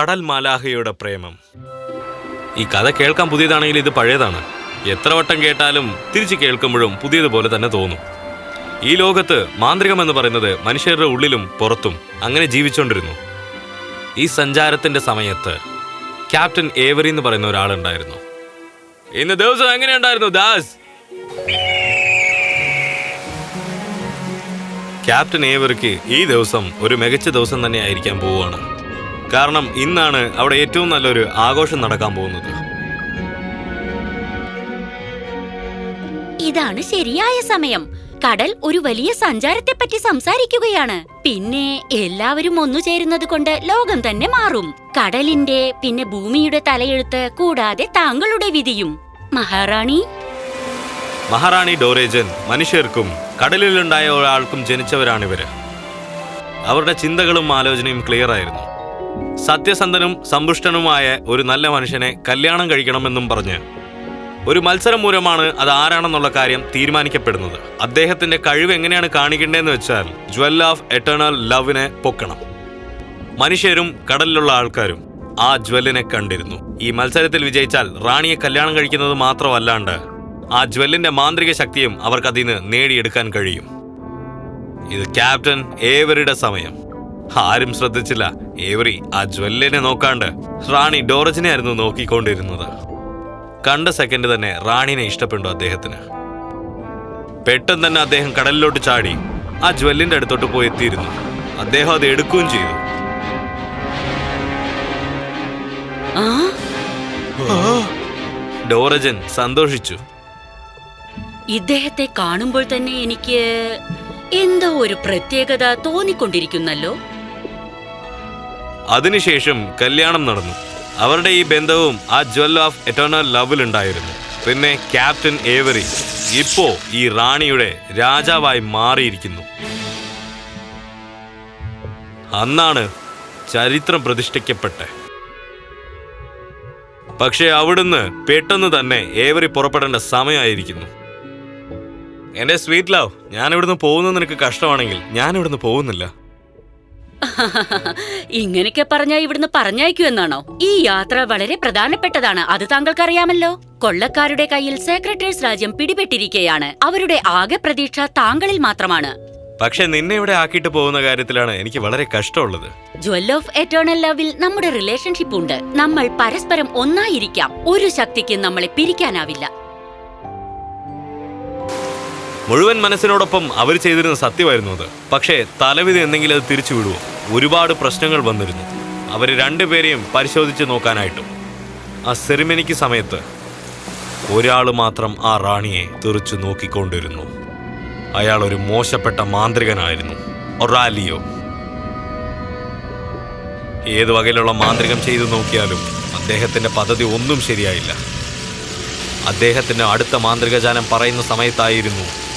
കടൽ മാലാഹയുടെ പ്രേമം. ഈ കഥ കേൾക്കാൻ പുതിയതാണെങ്കിൽ ഇത് പഴയതാണ്. എത്ര വട്ടം കേട്ടാലും തിരിച്ചു കേൾക്കുമ്പോഴും പുതിയതുപോലെ തന്നെ തോന്നും. ഈ ലോകത്ത് മാന്ത്രികം എന്ന് പറയുന്നത് മനുഷ്യരുടെ ഉള്ളിലും പുറത്തും അങ്ങനെ ജീവിച്ചുകൊണ്ടിരുന്നു ഈ സഞ്ചാരത്തിന്റെ സമയത്ത് ക്യാപ്റ്റൻ ഏവറി എന്ന് പറയുന്ന ഒരാളുണ്ടായിരുന്നു. ഇന്ന് ദിവസം എങ്ങനെയുണ്ടായിരുന്നു ദാസ്? ക്യാപ്റ്റൻ ഏവർക്ക് ഈ ദിവസം ഒരു മികച്ച ദിവസം തന്നെ ആയിരിക്കാൻ പോവുകയാണ്. കാരണം ഇന്നാണ് അവിടെ ഏറ്റവും നല്ലൊരു ആഘോഷം നടക്കാൻ പോകുന്നത്. ഇതാണ് ശരിയായ സമയം. കടൽ ഒരു വലിയ സഞ്ചാരത്തെ പറ്റി സംസാരിക്കുകയാണ്. പിന്നെ എല്ലാവരും ഒന്നു ചേരുന്നത് കൊണ്ട് ലോകം തന്നെ മാറും. കടലിന്റെ പിന്നെ ഭൂമിയുടെ തലയെഴുത്ത് കൂടാതെ താങ്കളുടെ വിധിയും. മഹാറാണി? മഹാറാണി ഡോറേജൻ മനുഷ്യർക്കും കടലിലുണ്ടായ ഒരാൾക്കും ജനിച്ചവരാണിവര്. അവരുടെ ചിന്തകളും ആലോചനയും ക്ലിയർ ആയിരുന്നു സത്യസന്ധനും സമ്പുഷ്ടനുമായ ഒരു നല്ല മനുഷ്യനെ കല്യാണം കഴിക്കണമെന്നും പറഞ്ഞ്. ഒരു മത്സരം മൂലമാണ് അത് ആരാണെന്നുള്ള കാര്യം തീരുമാനിക്കപ്പെടുന്നത്. അദ്ദേഹത്തിന്റെ കഴിവ് എങ്ങനെയാണ് കാണിക്കേണ്ടതെന്ന് വെച്ചാൽ ജ്വൽ ഓഫ് എറ്റേണൽ ലവിനെ പൊക്കണം. മനുഷ്യരും കടലിലുള്ള ആൾക്കാരും ആ ജ്വല്ലിനെ കണ്ടിരുന്നു. ഈ മത്സരത്തിൽ വിജയിച്ചാൽ റാണിയെ കല്യാണം കഴിക്കുന്നത് മാത്രമല്ലാണ്ട് ആ ജ്വല്ലിന്റെ മാന്ത്രിക ശക്തിയും അവർക്ക് നിന്ന് നേടിയെടുക്കാൻ കഴിയും. ഇത് ക്യാപ്റ്റൻ ഏവരുടെ സമയം? ആരും ശ്രദ്ധിച്ചില്ല. ഏവറി ആ ജ്വല്ലിനെ നോക്കാണ്ട് റാണി ഡോറജിനെ ആയിരുന്നു നോക്കിക്കൊണ്ടിരുന്നത്. കണ്ട സെക്കൻഡ് തന്നെ റാണിനെ ഇഷ്ടപ്പെട്ടു അദ്ദേഹത്തിന്. പെട്ടെന്ന് തന്നെ അദ്ദേഹം കടലിലോട്ട് ചാടി ആ ജ്വല്ലിന്റെ അടുത്തോട്ട് പോയി എത്തിയിരുന്നു അദ്ദേഹം അത് എടുക്കുകയും ചെയ്തു. ഡോറജൻ സന്തോഷിച്ചു. ഇദ്ദേഹത്തെ കാണുമ്പോൾ തന്നെ എനിക്ക് എന്തോ ഒരു പ്രത്യേകത തോന്നിക്കൊണ്ടിരിക്കുന്നല്ലോ. അതിനുശേഷം കല്യാണം നടന്നു. അവരുടെ ഈ ബന്ധവും ആ ജ്വൽ ഓഫ് എറ്റേണൽ ലവിലുണ്ടായിരുന്നു പിന്നെ ക്യാപ്റ്റൻ ഏവറി ഇപ്പോ ഈ റാണിയുടെ രാജാവായി മാറിയിരിക്കുന്നു. അന്നാണ് ചരിത്രം പ്രതിഷ്ഠിക്കപ്പെട്ട. പക്ഷേ അവിടുന്ന് പെട്ടെന്ന് തന്നെ ഏവറി പുറപ്പെടേണ്ട സമയമായിരിക്കുന്നു. എന്റെ സ്വീറ്റ് ലവ് ഞാൻ ഇവിടുന്ന് പോകുന്നത് നിനക്ക് കഷ്ടമാണെങ്കിൽ ഞാൻ ഇവിടുന്ന് പോകുന്നില്ല. ഇങ്ങനെയൊക്കെ പറഞ്ഞാ ഇവിടുന്ന് പറഞ്ഞയക്കൂ എന്നാണോ? ഈ യാത്ര വളരെ പ്രധാനപ്പെട്ടതാണ് അത് താങ്കൾക്ക് അറിയാമല്ലോ കൊള്ളക്കാരുടെ കയ്യിൽ സെക്രട്ടേഴ്സ് രാജ്യം പിടിപെട്ടിരിക്കുകയാണ് അവരുടെ ആകെ പ്രതീക്ഷ താങ്കളിൽ മാത്രമാണ്. പക്ഷെ നിന്നെ ഇവിടെ ആക്കിയിട്ട് പോകുന്ന കാര്യത്തിലാണ് എനിക്ക് വളരെ കഷ്ടമുള്ളത്. ജ്വൽ ഓഫ് എറ്റേണൽ ലവിൽ നമ്മുടെ റിലേഷൻഷിപ്പ് ഉണ്ട്. നമ്മൾ പരസ്പരം ഒന്നായിരിക്കാം. ഒരു ശക്തിക്ക് നമ്മളെ പിരിക്കാനാവില്ല. മുഴുവൻ മനസ്സിനോടൊപ്പം അവർ ചെയ്തിരുന്ന സത്യമായിരുന്നു അത്. പക്ഷേ തലവിധി എന്തെങ്കിലും അത് തിരിച്ചു വിടുവോ? ഒരുപാട് പ്രശ്നങ്ങൾ വന്നിരുന്നു. അവർ രണ്ടുപേരെയും പരിശോധിച്ച് നോക്കാനായിട്ടും. ആ സെറിമനിക്ക് സമയത്ത് ഒരാൾ മാത്രം ആ റാണിയെ തെറിച്ചു നോക്കിക്കൊണ്ടിരുന്നു. അയാൾ ഒരു മോശപ്പെട്ട മാന്ത്രികനായിരുന്നു. ഒറാലിയോ. ഏത് വകയിലുള്ള മാന്ത്രികം ചെയ്തു നോക്കിയാലും അദ്ദേഹത്തിന്റെ പദ്ധതി ഒന്നും ശരിയായില്ല. അദ്ദേഹത്തിന്റെ അടുത്ത മാന്ത്രികജാലം പറയുന്ന സമയത്തായിരുന്നു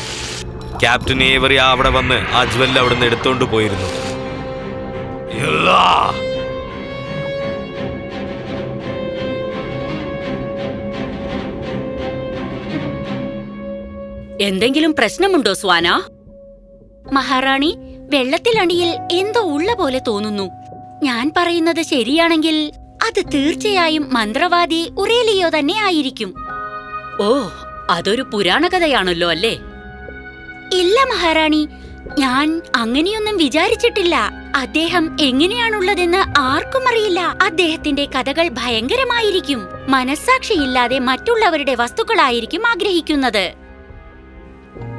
ക്യാപ്റ്റൻ ഏവറി അവിടെ വന്ന് ആ ജ്വല്ല് അവിടെ നിന്ന് എടുത്തോണ്ട് പോയിരുന്നു. എന്തെങ്കിലും പ്രശ്നമുണ്ടോ സ്വാന? മഹാറാണി വെള്ളത്തിലണിയിൽ എന്തോ ഉള്ള പോലെ തോന്നുന്നു. ഞാൻ പറയുന്നത് ശരിയാണെങ്കിൽ അത് തീർച്ചയായും മന്ത്രവാദി ഉറേലിയോ തന്നെ ആയിരിക്കും. ഓ അതൊരു പുരാണകഥയാണല്ലോ അല്ലേ? ഇല്ല മഹാറാണി. ഞാൻ അങ്ങനെയൊന്നും വിചാരിച്ചിട്ടില്ല. അദ്ദേഹം എങ്ങനെയാണുള്ളതെന്ന് ആർക്കും അറിയില്ല. അദ്ദേഹത്തിന്റെ കഥകൾ ഭയങ്കരമായിരിക്കും. മനസ്സാക്ഷിയില്ലാതെ മറ്റുള്ളവരുടെ വസ്തുക്കളായിരിക്കും ആഗ്രഹിക്കുന്നത്.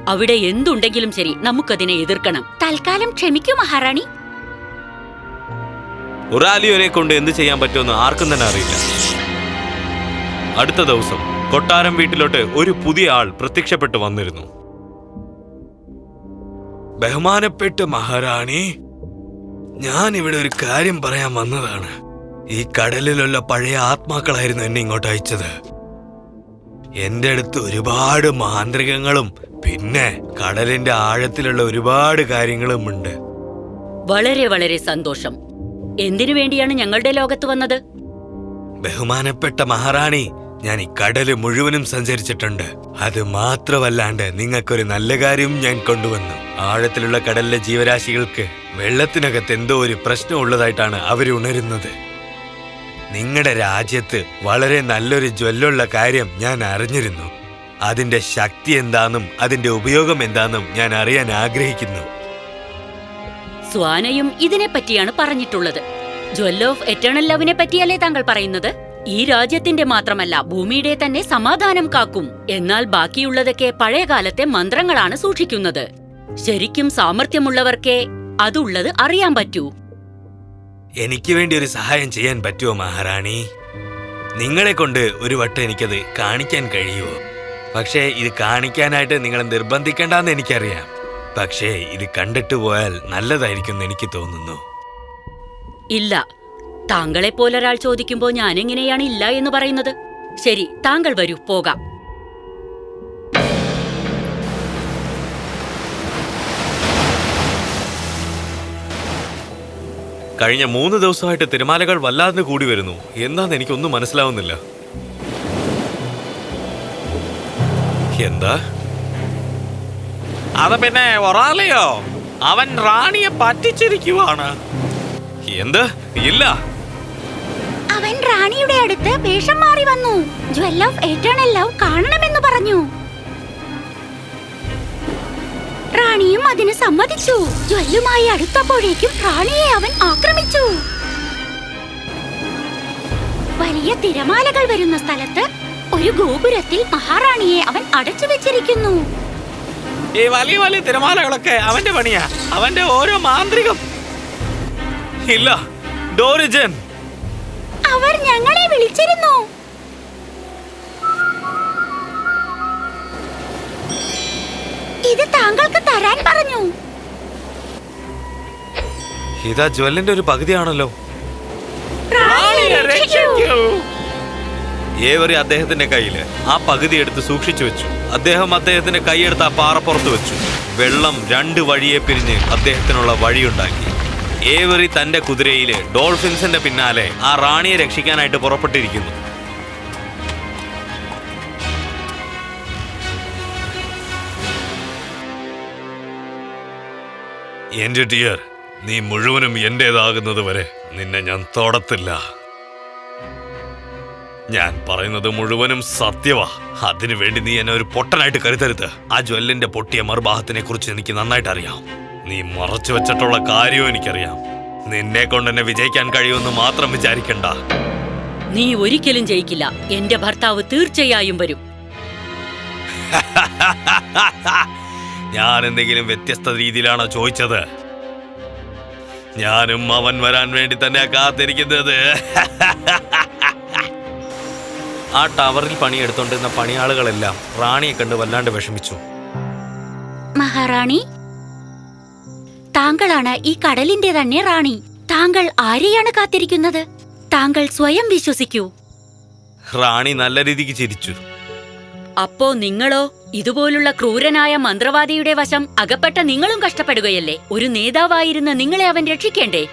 അവിടെ എന്തുണ്ടെങ്കിലും ശരി നമുക്കതിനെ എതിർക്കണം. തൽക്കാലം ക്ഷമിക്കൂ മഹാറാണി. ഉറാലിയോനെ കൊണ്ട് എന്ത് ചെയ്യാൻ പറ്റുമെന്ന് ആർക്കും തന്നെ അറിയില്ല. അടുത്ത ദിവസം കൊട്ടാരം വീട്ടിലോട്ട് ഒരു പുതിയ ആൾ പ്രത്യക്ഷപ്പെട്ടു വന്നിരുന്നു. ബഹുമാനപ്പെട്ട മഹാറാണി ഞാൻ ഇവിടെ ഒരു കാര്യം പറയാൻ വന്നതാണ്. ഈ കടലിലുള്ള പഴയ ആത്മാക്കളായിരുന്നു എന്നെ ഇങ്ങോട്ട് അയച്ചത്. എന്റെ അടുത്ത് ഒരുപാട് മാന്ത്രികങ്ങളും പിന്നെ കടലിന്റെ ആഴത്തിലുള്ള ഒരുപാട് കാര്യങ്ങളും ഉണ്ട്. വളരെ വളരെ സന്തോഷം. എന്തിനു വേണ്ടിയാണ് ഞങ്ങളുടെ ലോകത്ത് വന്നത്? ബഹുമാനപ്പെട്ട മഹാറാണി ഞാൻ ഈ കടൽ മുഴുവനും സഞ്ചരിച്ചിട്ടുണ്ട്. അത് മാത്രമല്ലാണ്ട് നിങ്ങൾക്കൊരു നല്ല കാര്യം ഞാൻ കൊണ്ടുവന്നു. ആഴത്തിലുള്ള കടലിലെ ജീവരാശികൾക്ക് വെള്ളത്തിനകത്ത് എന്തോ ഒരു പ്രശ്നം ഉള്ളതായിട്ടാണ് അവർ ഉണരുന്നത്. നിങ്ങളുടെ രാജ്യത്ത് വളരെ നല്ലൊരു ജ്വല്ലുള്ള കാര്യം ഞാൻ അറിഞ്ഞിരുന്നു. അതിന്റെ ശക്തി എന്താണെന്നും അതിന്റെ ഉപയോഗം എന്താണെന്നും ഞാൻ അറിയാൻ ആഗ്രഹിക്കുന്നു. സ്വാനയും ഇതിനെ പറ്റിയാണ് പറഞ്ഞിട്ടുള്ളത്. ജ്വല്ല ഓഫ് എറ്റേണൽ ലവിനെ പറ്റിയല്ലേ താങ്കൾ പറയുന്നത്? ഈ രാജ്യത്തിന്റെ മാത്രമല്ല ഭൂമിയുടെ തന്നെ സമാധാനം കാക്കും. എന്നാൽ ബാക്കിയുള്ളതൊക്കെ പഴയകാലത്തെ മന്ത്രങ്ങളാണ് സൂക്ഷിക്കുന്നത്. ശരിക്കും സാമർഥ്യമുള്ളവർക്കേ അതുള്ളത് അറിയാൻ പറ്റൂ. എനിക്ക് വേണ്ടി ഒരു സഹായം ചെയ്യാൻ പറ്റുമോ മഹാറാണി? നിങ്ങളെ കൊണ്ട് ഒരു വട്ടം എനിക്കത് കാണിക്കാൻ കഴിയുമോ? പക്ഷേ ഇത് കാണിക്കാനായിട്ട് നിങ്ങളെ നിർബന്ധിക്കേണ്ടെന്ന് എനിക്കറിയാം. പക്ഷേ ഇത് കണ്ടിട്ട് പോയാൽ നല്ലതായിരിക്കും എന്ന് എനിക്ക് തോന്നുന്നു. ഇല്ല. താങ്കളെ പോലൊരാൾ ചോദിക്കുമ്പോൾ ഞാൻ എങ്ങനെയാണ് ഇല്ല എന്ന് പറയുന്നത്? ശരി താങ്കൾ വരൂ പോകാം. കഴിഞ്ഞ മൂന്ന് ദിവസമായിട്ട് തിരമാലകൾ വല്ലാതെ കൂടി വരുന്നു. എന്താന്ന് എനിക്കൊന്നും മനസ്സിലാവുന്നില്ല. എന്താ? അത് പിന്നെ ഒറാലയോ? അവൻ റാണിയെ പറ്റിച്ചിരിക്കുവാണ്. എന്ത്? ഇല്ല. അവൻ റാണിയുടെ അടുത്ത് വേഷം മാറി വന്നു. ജ്വൽ ഓഫ് എറ്റേണൽ ലവ് കാണണമെന്ന് പറഞ്ഞു. റാണിയും അതിന് സമ്മതിച്ചു. ജ്വല്ലുമായി അടുത്തപ്പോഴേക്കും റാണിയെ അവൻ ആക്രമിച്ചു. വലിയ തിരമാലകൾ വരുന്ന സ്ഥലത്ത് ഒരു ഗോപുരത്തിൽ മഹാറാണിയെ അവൻ അടച്ചു വെച്ചിരിക്കുന്നു. ഈ വലിയ വലിയ തിരമാലകളൊക്കെ അവന്റെ പണിയാ. അവന്റെ ഓരോ മാന്ത്രികം. ഇല്ല ഡോറിജൻ അവർ ഞങ്ങളെ വിളിച്ചിരുന്നു. ഇത് താങ്കൾക്ക് തരാൻ പറഞ്ഞു. ഇതാ ജ്വല്ലിന്റെ ഒരു പകുതിയാണല്ലോ. ഏവറി അദ്ദേഹത്തിന്റെ കയ്യിൽ ആ പകുതി എടുത്ത് സൂക്ഷിച്ചു വെച്ചു. അദ്ദേഹം അദ്ദേഹത്തിന്റെ കൈയെടുത്ത് ആ പാറപ്പുറത്ത് വെച്ചു. വെള്ളം രണ്ട് വഴിയെ പിരിഞ്ഞ് അദ്ദേഹത്തിനുള്ള വഴിയുണ്ടാക്കി. ഏവറി തന്റെ കുതിരയിൽ ഡോൾഫിൻസിന്റെ പിന്നാലെ ആ റാണിയെ രക്ഷിക്കാനായിട്ട് പുറപ്പെട്ടിരിക്കുന്നു. എന്റെ ഡിയർ നീ മുഴുവനും എന്റേതാകുന്നത് വരെ നിന്നെ ഞാൻ തൊടത്തില്ല. ഞാൻ പറയുന്നത് മുഴുവനും സത്യവാ. അതിനു വേണ്ടി നീ എന്നെ ഒരു പൊട്ടനായിട്ട് കരുതരുത്. ആ ജ്വല്ലിന്റെ പൊട്ടിയ മറുഭാഗത്തിനെ കുറിച്ച് എനിക്ക് നന്നായിട്ട് അറിയാം. നീ മറച്ചു വെച്ചിട്ടുള്ള കാര്യവും എനിക്കറിയാം. നിന്നെ കൊണ്ട് എന്നെ വിജയിക്കാൻ കഴിയുമെന്ന് മാത്രം വിചാരിക്കണ്ട. നീ ഒരിക്കലും ജയിക്കില്ല. എന്റെ ഭർത്താവ് തീർച്ചയായും വരും. ഞാൻ എന്തെങ്കിലും വ്യത്യസ്ത രീതിയിലാണോ ചോദിച്ചത്? ഞാനും അവൻ വരാൻ വേണ്ടി തന്നെയാ കാത്തിരിക്കുന്നത്. ആ ടവറിൽ പണിയെടുത്തോണ്ടിരുന്ന പണിയാളുകളെല്ലാം റാണിയെ കണ്ട് വല്ലാണ്ട് വിഷമിച്ചു. മഹാറാണി താങ്കളാണ് ഈ കടലിന്റെ തന്നെ റാണി. താങ്കൾ ആരെയാണ് കാത്തിരിക്കുന്നത്? താങ്കൾ സ്വയം വിശ്വസിക്കൂ. റാണി നല്ല രീതിക്ക് ചിരിച്ചു. അപ്പോ നിങ്ങളോ ഇതുപോലുള്ള ക്രൂരനായ മന്ത്രവാദിയുടെ വശം അകപ്പെട്ട നിങ്ങളും കഷ്ടപ്പെടുകയല്ലേ? ഒരു നേതാവായിരുന്ന നിങ്ങളെ അവൻ രക്ഷിക്കേണ്ടേ?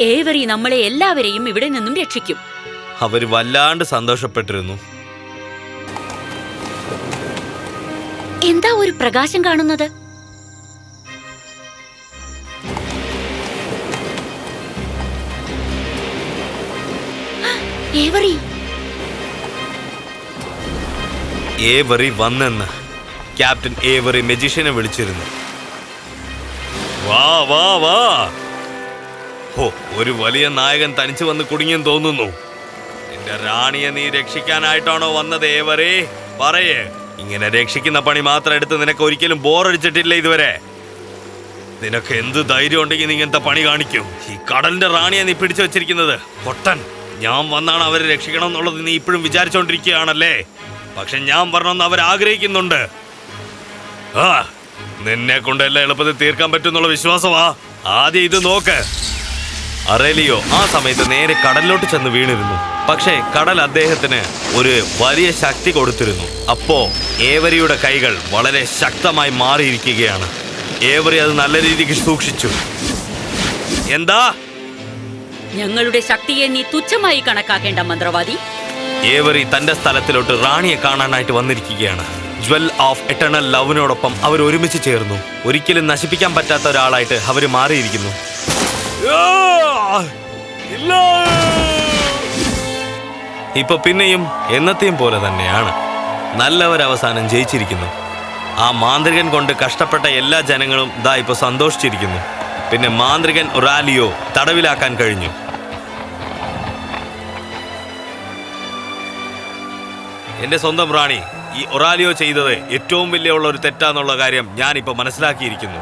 ഏവരി നമ്മളെ എല്ലാവരെയും ഇവിടെ നിന്നും രക്ഷിക്കും. അവർ വല്ലാണ്ട് സന്തോഷപ്പെട്ടിരുന്നു. എന്താ ഒരു പ്രകാശം കാണുന്നത്? ഏവറി ഏവറി വന്നെന്ന്. ക്യാപ്റ്റൻ ഏവറി മെജീഷ്യനെ വിളിച്ചിരുന്നു. വാ വാ വാ. ഹോ ഒരു വലിയ നായകൻ തനിച്ചു വന്ന് കുടുങ്ങിയെന്ന് തോന്നുന്നു. നിന്റെ റാണിയെ നീ രക്ഷിക്കാനായിട്ടാണോ വന്നത് ഏവറി? പറയേ. ഇങ്ങനെ രക്ഷിക്കുന്ന പണി മാത്രം എടുത്ത് നിനക്ക് ഒരിക്കലും ബോറടിച്ചിട്ടില്ല ഇതുവരെ. നിനക്ക് എന്ത് ധൈര്യം ഉണ്ടെങ്കിൽ നീ ഇങ്ങനത്തെ പണി കാണിക്കും. ഈ കടലിന്റെ റാണിയെ നീ പിടിച്ചു വെച്ചിരിക്കുന്നത്. പൊട്ടൻ ഞാൻ വന്നാണ് അവരെ രക്ഷിക്കണം എന്നുള്ളത് നീ ഇപ്പോഴും വിചാരിച്ചോണ്ടിരിക്കുകയാണല്ലേ? പക്ഷെ ഞാൻ പറഞ്ഞൊന്ന് അവർ ആഗ്രഹിക്കുന്നുണ്ട് ആ നിന്നെ കൊണ്ട് എല്ലാം എളുപ്പത്തിൽ തീർക്കാൻ പറ്റുന്നുള്ള വിശ്വാസമാ. ആദ്യം ഇത് നോക്ക്. അറേലിയോ ആ സമയത്ത് നേരെ കടലിലോട്ട് ചെന്ന് വീണിരുന്നു. പക്ഷേ കടൽ അദ്ദേഹത്തിന് ഒരു വലിയ ശക്തി കൊടുത്തിരുന്നു. അപ്പോ ഏവരിയുടെ കൈകൾ വളരെ ശക്തമായി മാറിയിരിക്കുകയാണ്. ഏവരി അത് നല്ല രീതിക്ക് സൂക്ഷിച്ചു. എന്താ? ഞങ്ങളുടെ ശക്തിയെ നീ തുച്ഛമായി കണക്കാക്കേണ്ട മന്ത്രവാദി. ഏവരി തന്റെ സ്ഥലത്തിലോട്ട് റാണിയെ കാണാനായിട്ട് വന്നിരിക്കുകയാണ്. ജ്വൽ ഓഫ് എറ്റേണൽ ലവിനോടൊപ്പം അവർ ഒരുമിച്ച് ചേർന്നു. ഒരിക്കലും നശിപ്പിക്കാൻ പറ്റാത്ത ഒരാളായിട്ട് അവർ മാറിയിരിക്കുന്നു. ഇപ്പൊ പിന്നെയും എന്നത്തെയും പോലെ തന്നെയാണ്. നല്ലവരവസാനം ജയിച്ചിരിക്കുന്നു. ആ മാന്ത്രികൻ കൊണ്ട് കഷ്ടപ്പെട്ട എല്ലാ ജനങ്ങളും ഇതാ ഇപ്പൊ സന്തോഷിച്ചിരിക്കുന്നു. പിന്നെ മാന്ത്രികൻ റാലിയോ തടവിലാക്കാൻ കഴിഞ്ഞു. എന്റെ സ്വന്തം റാണി ഈ ഒറാലിയോ ചെയ്തത് ഏറ്റവും വലിയ ഉള്ള ഒരു തെറ്റാന്നുള്ള കാര്യം ഞാനിപ്പോ മനസ്സിലാക്കിയിരിക്കുന്നു.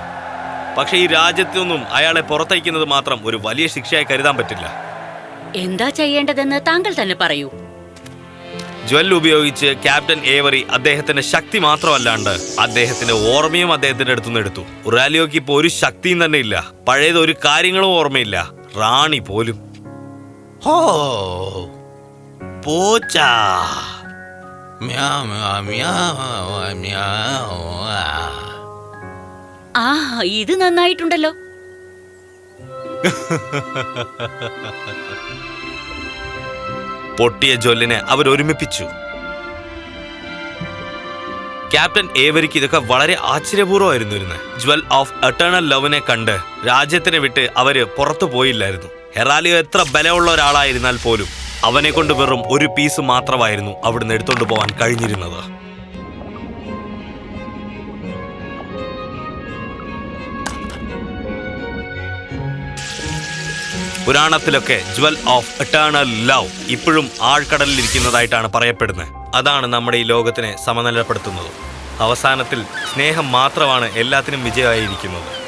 പക്ഷേ ഈ രാജ്യത്തൊന്നും അയാളെ പുറത്തയക്കുന്നത് മാത്രം ഒരു വലിയ ശിക്ഷയായി കരുതാൻ പറ്റില്ല. എന്താ ചെയ്യേണ്ടതെന്ന് താങ്കൾ തന്നെ പറയൂ. ജ്വൽ ഉപയോഗിച്ച് ക്യാപ്റ്റൻ ഏവറി അദ്ദേഹത്തിന്റെ ശക്തി മാത്രമല്ലാണ്ട് അദ്ദേഹത്തിന്റെ ഓർമ്മയും അദ്ദേഹത്തിന്റെ അടുത്തുനിന്ന് എടുത്തു. ഉറാലിയോക്ക് ഇപ്പൊ ഒരു ശക്തിയും തന്നെ ഇല്ല. പഴയത് ഒരു കാര്യങ്ങളും ഓർമ്മയില്ല. റാണി പോലും. ഹോ പൂച്ച. മ്യാവ് മ്യാവ് മ്യാവ്. ആ ഇത് നന്നായിട്ടുണ്ടല്ലോ. പൊട്ടിയ ജൊല്ലിനെ അവർ ഒരുമിപ്പിച്ചു ക്യാപ്റ്റൻ ഏവരിക്ക് ഇതൊക്കെ വളരെ ആശ്ചര്യപൂർവമായിരുന്നു ഇരുന്ന്. ജ്വൽ ഓഫ് എട്ടേണൽ ലവനെ കണ്ട് രാജ്യത്തിനെ വിട്ട് അവർ പുറത്തു പോയില്ലായിരുന്നു. ഹെറാലിയോ എത്ര ബലമുള്ള ഒരാളായിരുന്നാൽ പോലും. അവനെ കൊണ്ട് വെറും ഒരു പീസ് മാത്രമായിരുന്നു അവിടുന്ന് എടുത്തോണ്ട് പോകാൻ കഴിഞ്ഞിരുന്നത്. പുരാണത്തിലൊക്കെ ജ്വൽ ഓഫ് എറ്റേണൽ ലവ് ഇപ്പോഴും ആഴ്ക്കടലിൽ ഇരിക്കുന്നതായിട്ടാണ് പറയപ്പെടുന്നത്. അതാണ് നമ്മുടെ ഈ ലോകത്തിനെ സമനിലപ്പെടുത്തുന്നത്. അവസാനത്തിൽ സ്നേഹം മാത്രമാണ് എല്ലാത്തിനും വിജയമായിരിക്കുന്നത്.